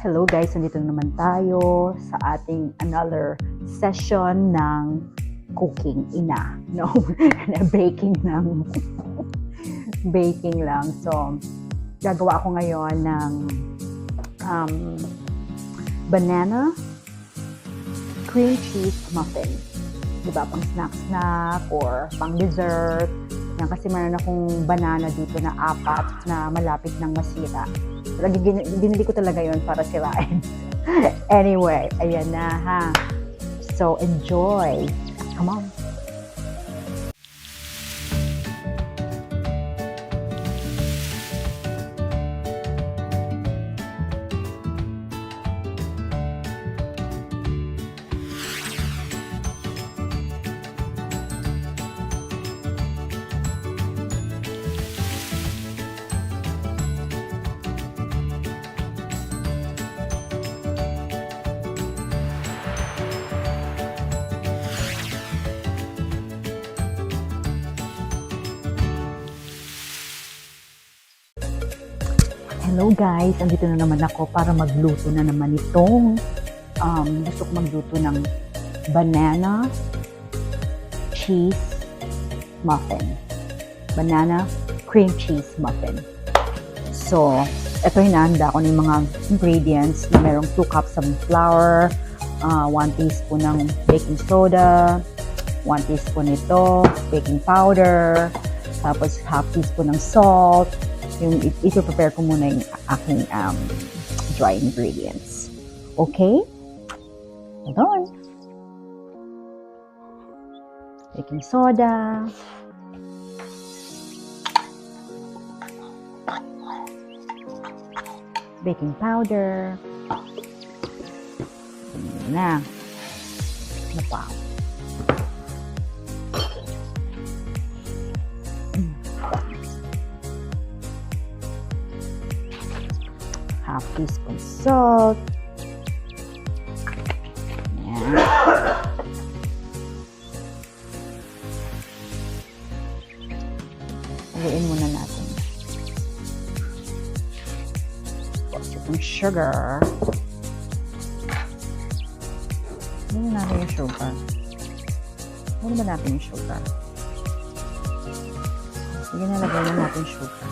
Hello guys, nandito na naman tayo sa ating another session ng cooking ina. No, baking ng baking lang. So, gagawa ako ngayon ng um, banana cream cheese muffin. Diba? Pang snack-snack or pang dessert. Yan kasi meron akong banana dito na apat na malapit ng masira. Lagi binili ko talaga yon para sirain. anyway, ayan na ha. So, enjoy. Come on. Hello guys, andito na naman ako para magluto na naman itong um, gusto ko magluto ng banana cheese muffin. Banana cream cheese muffin. So, ito hinahanda ko ng mga ingredients na merong 2 cups of flour, 1 teaspoon ng baking soda, 1 teaspoon nito, baking powder, tapos half teaspoon ng salt, yung i- ito-prepare ko muna yung aking um, dry ingredients. Okay? Hold on. Baking soda. Baking powder. Ayan na. Ano pa? Half teaspoon salt. Haluin muna natin. Itong sugar. Ano natin yung sugar? Ano ba natin yung sugar? Sige, nalagay na natin sugar.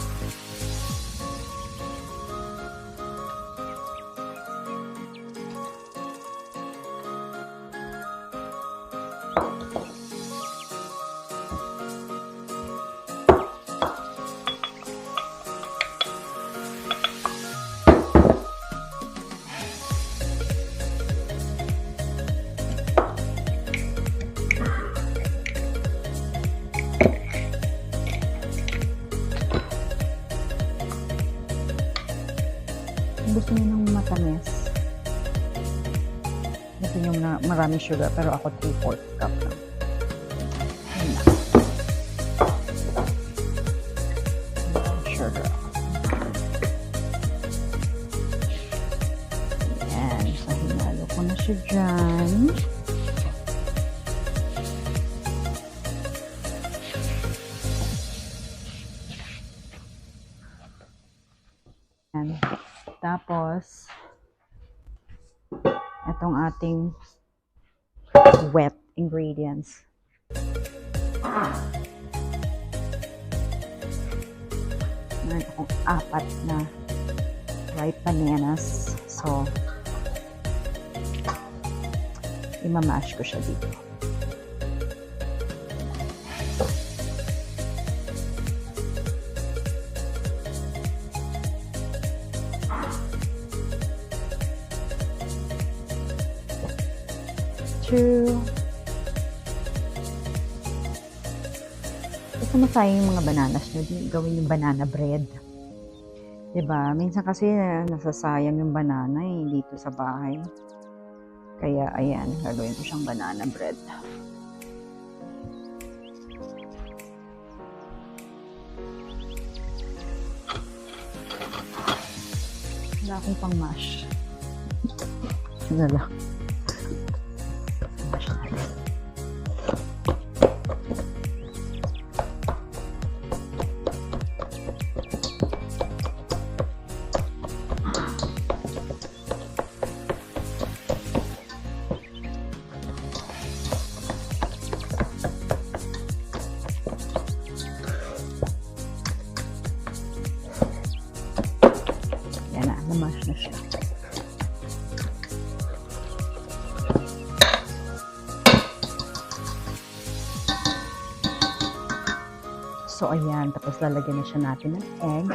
Na sugar, pero ako 3-4 cup lang. Sugar. Ayan. So, hinalo ko na siya dyan. Ayan. Tapos, itong ating wet ingredients. Meron akong apat na ripe bananas. So, imamash ko siya dito. Sayang yung mga bananas nyo, gawin yung banana bread. ba? Minsan kasi eh, nasasayang yung banana eh, dito sa bahay. Kaya ayan, gagawin ko siyang banana bread. Wala akong pang mash. Ano lang. Mash natin. siya. So, ayan. Tapos lalagyan na siya natin ng egg.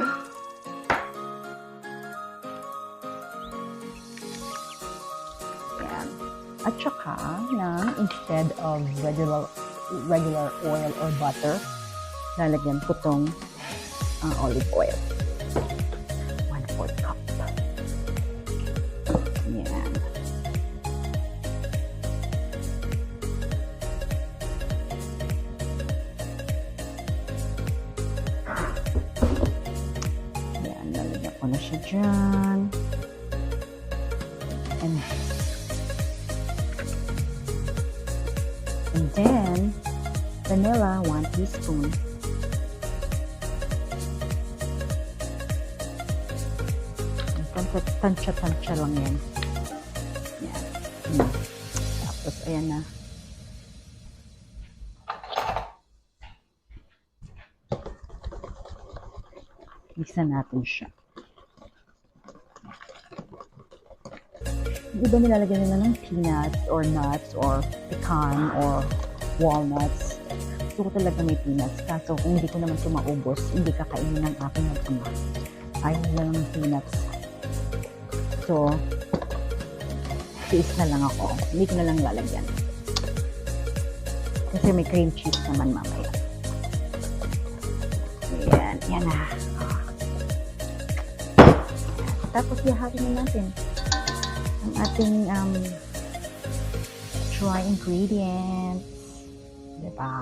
Ayan. At saka, ng instead of regular regular oil or butter, lalagyan ko tong uh, olive oil. One fourth cup. Ayan. Ayan, Tansya-tansya lang yan. Yan. Tapos, ayan na. Mixan natin siya. Di ba nilalagyan nila ng peanuts or nuts or pecan or walnuts? Gusto ko talaga may peanuts. Kaso kung hindi ko naman ito maubos, hindi kakainin ng aking mag-ama. Ayaw nila ng peanuts. So, tiis na lang ako. Ko na lang lalagyan. Kasi may cream cheese naman mamaya. Ayan, yan na. Tapos ihati na natin ang ating um, dry ingredients. Diba?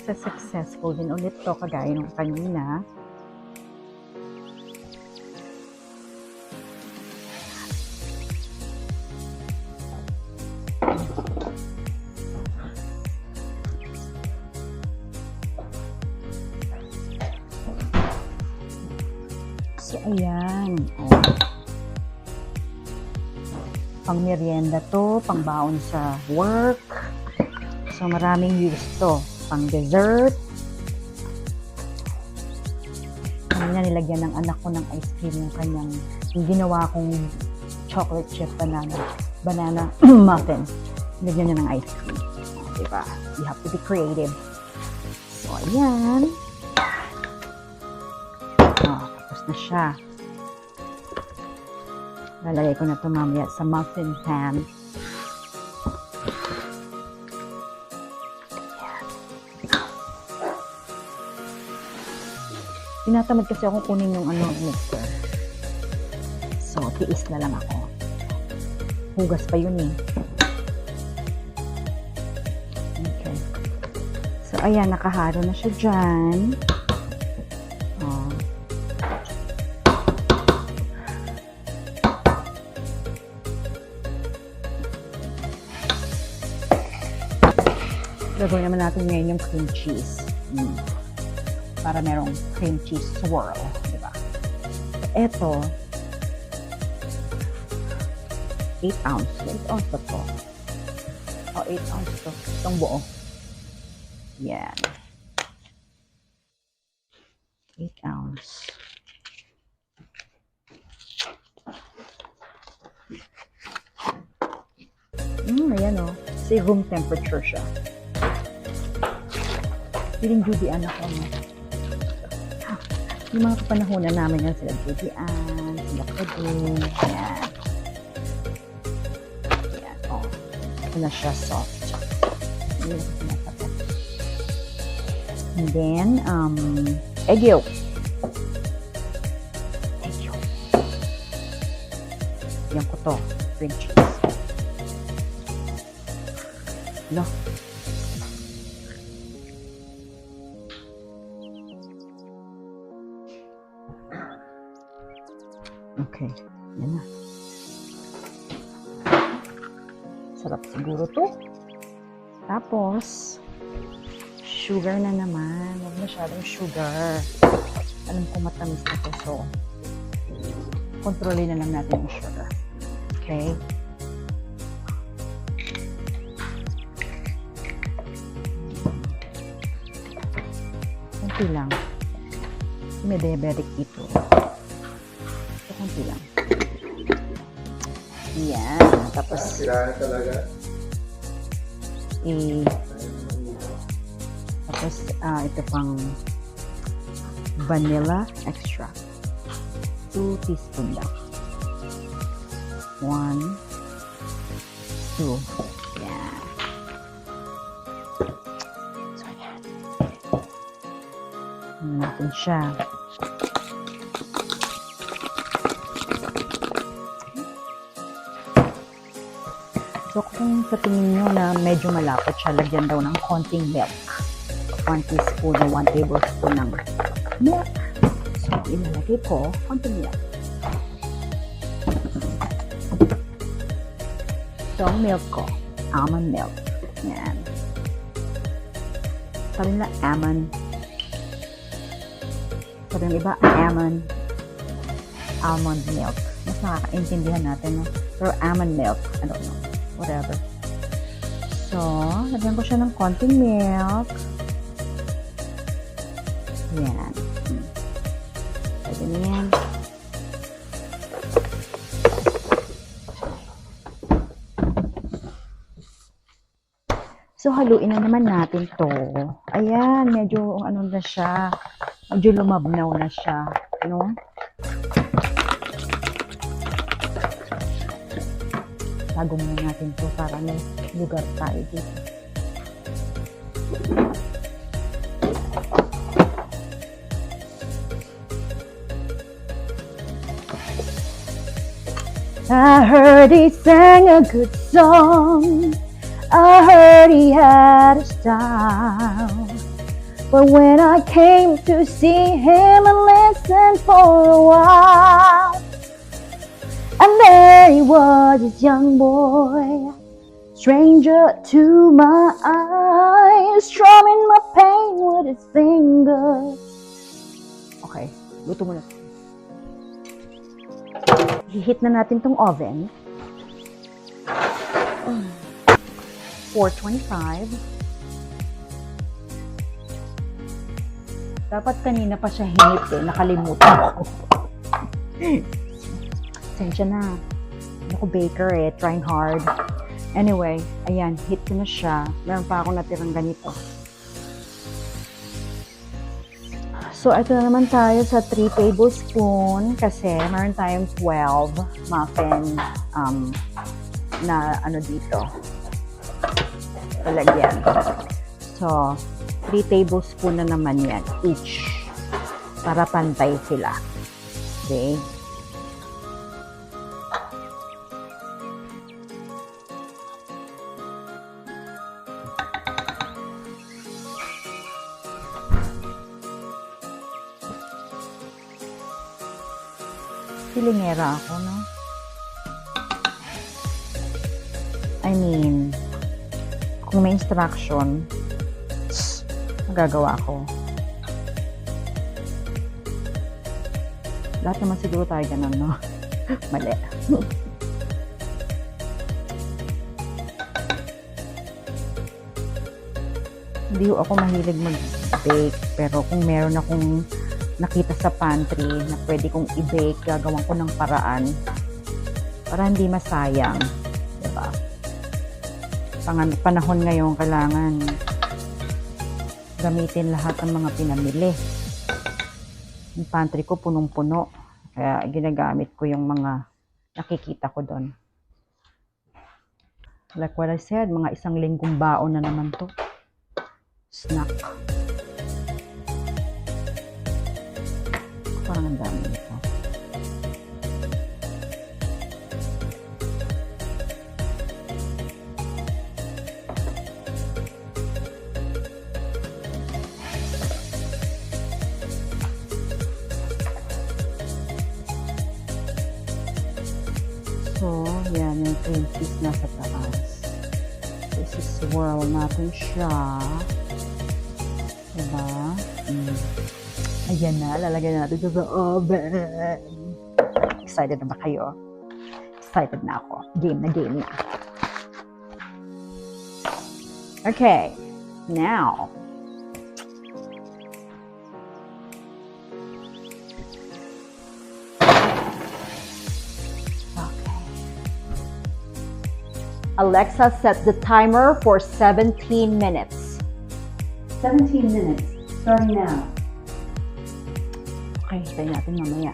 Sana successful din ulit to kagaya nung kanina. So, ayan. Pang merienda to, pang baon sa work. So, maraming use to. Pang dessert. Kanina nilagyan ng anak ko ng ice cream yung kanyang, yung ginawa kong chocolate chip banana, banana muffin. Nilagyan niya ng ice cream. Diba? You have to be creative. So, ayan. Oh, tapos na siya. Lalagay ko na ito mamaya sa muffin pan. Tinatamad kasi ako kunin yung ano, mixer. So, tiis na lang ako. Hugas pa yun eh. Okay. So, ayan, nakahalo na siya dyan. Oh. Gagawin naman natin ngayon yung cream cheese. Mm. Para merong cream cheese swirl. Di ba? Ito, 8 ounce. 8 ounce ba to? O, 8 ounce to. Itong buo. Yan. 8 ounce. Hmm, ayan o. Kasi room temperature siya. Feeling Judy Ann ako, no? Yung mga kapanahonan namin yan sila Judy Ann, sila Puding, ayan. Ayan, oh. Ito na siya soft. Pinatapat. And then, um, egg yolk. Egg yolk. Yan ko to. Cream cheese. No. Okay. Yan na. Sarap siguro to. Tapos, sugar na naman. Huwag masyadong sugar. Alam ko matamis na to. So, kontrolin na lang natin yung sugar. Okay? konti lang. May diabetic ito. So, konti lang. Yan. Tapos, Kailangan talaga. i tapos ah, ito pang vanilla extract 2 teaspoon lang 1 2 yan so yan Ano natin siya So kung sa tingin nyo na medyo malapot siya, lagyan daw ng konting milk. 1 teaspoon o 1 tablespoon ng milk. So ilalagay ko konting milk. So ang milk ko, almond milk. Yan. Sabi nila almond. Sabi ng iba, almond. Almond milk. Mas nakakaintindihan natin, no? Pero almond milk, I don't know whatever. So, lagyan ko siya ng konting milk. Yan. Pwede na yan. So, haluin na naman natin to. Ayan, medyo ano na siya. Medyo lumabnaw na siya. No? Natin para may lugar tayo dito. I heard he sang a good song. I heard he had a style. But when I came to see him and listen for a while, and there he was, this young boy, stranger to my eyes, strumming my pain with his fingers. Okay, luto muna. Hihit na natin tong oven. 425. Dapat kanina pa siya hinit eh. Nakalimutan ko. Sensya na. Ako baker eh. Trying hard. Anyway, ayan. Hit ko na siya. Meron pa akong natirang ganito. So, ito na naman tayo sa 3 tablespoon kasi meron tayong 12 muffin um, na ano dito. Lalagyan. So, 3 tablespoon na naman yan each para pantay sila. Okay? Silingera ako, no? I mean, kung may instruction, magagawa ko. Lahat naman siguro tayo ganun, no? Mali. Hindi ako mahilig mag-bake, pero kung meron akong nakita sa pantry na pwede kong i-bake, gagawan ko ng paraan para hindi masayang. Diba? Pangan panahon ngayon, kailangan gamitin lahat ng mga pinamili. Yung pantry ko punong-puno. Kaya ginagamit ko yung mga nakikita ko doon. Like what I said, mga isang linggong baon na naman to. Snack. Parang ang dami nito. So, Yan na, lalagay natin siya sa oven. Excited na ba kayo? Excited na ako. Game na game na. Okay, now. Alexa, set the timer for 17 minutes. 17 minutes, starting now. Okay, tayo natin mamaya.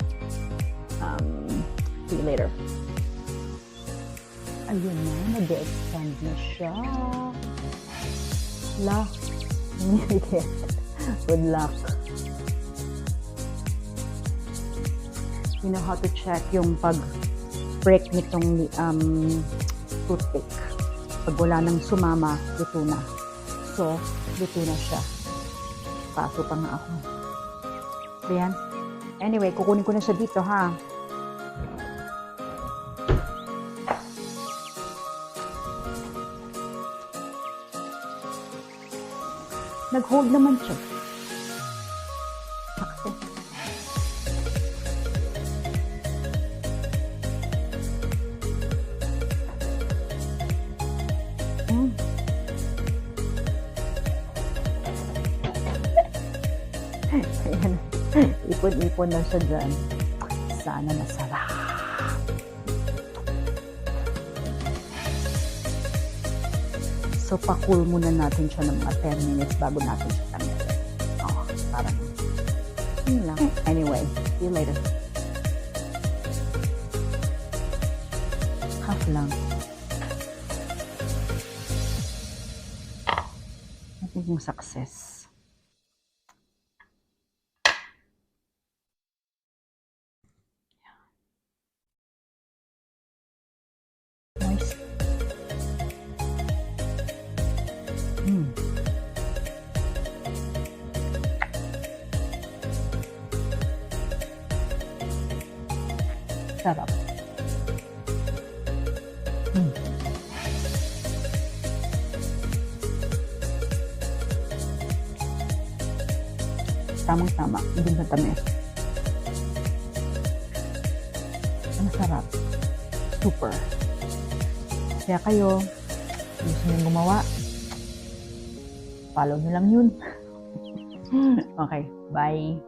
Um, see you later. Ayun na, nag-expand na siya. La. Good luck. You know how to check yung pag-break nitong um, toothpick. Pag wala nang sumama, luto na. So, luto na siya. Paso pa nga ako. Ayan. Anyway, kukunin ko na siya dito, ha? Nag-hold naman siya. Ipon-ipon na siya dyan. Sana masarap. So, pa-cool muna natin siya ng mga 10 minutes bago natin siya tanggalin. Oh, parang, yun lang. Anyway, see you later. Half lang. Natin yung success. Sarap. Mm. Tamang-tama, hindi matamis. Ang sarap. Super. Kaya kayo, gusto nyo gumawa, follow nyo lang yun. okay, bye.